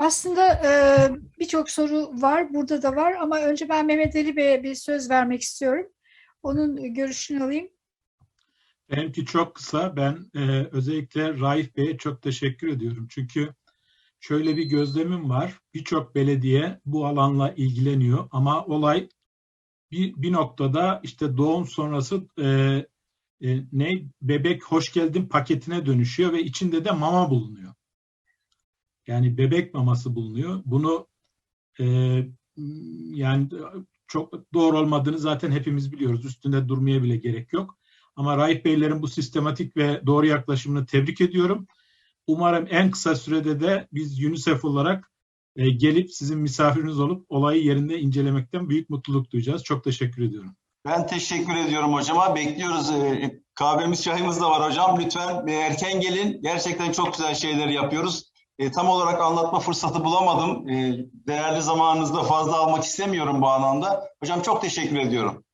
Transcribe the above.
Aslında e, birçok soru var, burada da var ama önce ben Mehmet Ali Bey'e bir söz vermek istiyorum. Onun görüşünü alayım. Benimki çok kısa. Ben e, özellikle Raif Bey'e çok teşekkür ediyorum. Çünkü şöyle bir gözlemim var. Birçok belediye bu alanla ilgileniyor ama olay bir, bir noktada işte doğum sonrası e, e, ne bebek hoş geldin paketine dönüşüyor ve içinde de mama bulunuyor. Yani bebek maması bulunuyor. Bunu e, yani çok doğru olmadığını zaten hepimiz biliyoruz. Üstünde durmaya bile gerek yok. Ama Raif Beylerin bu sistematik ve doğru yaklaşımını tebrik ediyorum. Umarım en kısa sürede de biz UNICEF olarak e, gelip sizin misafiriniz olup olayı yerinde incelemekten büyük mutluluk duyacağız. Çok teşekkür ediyorum. Ben teşekkür ediyorum hocama. Bekliyoruz. Ee, Kahvemiz, çayımız da var hocam. Lütfen e, erken gelin. Gerçekten çok güzel şeyler yapıyoruz. E, tam olarak anlatma fırsatı bulamadım. E, değerli zamanınızda fazla almak istemiyorum bu anlamda. Hocam çok teşekkür ediyorum.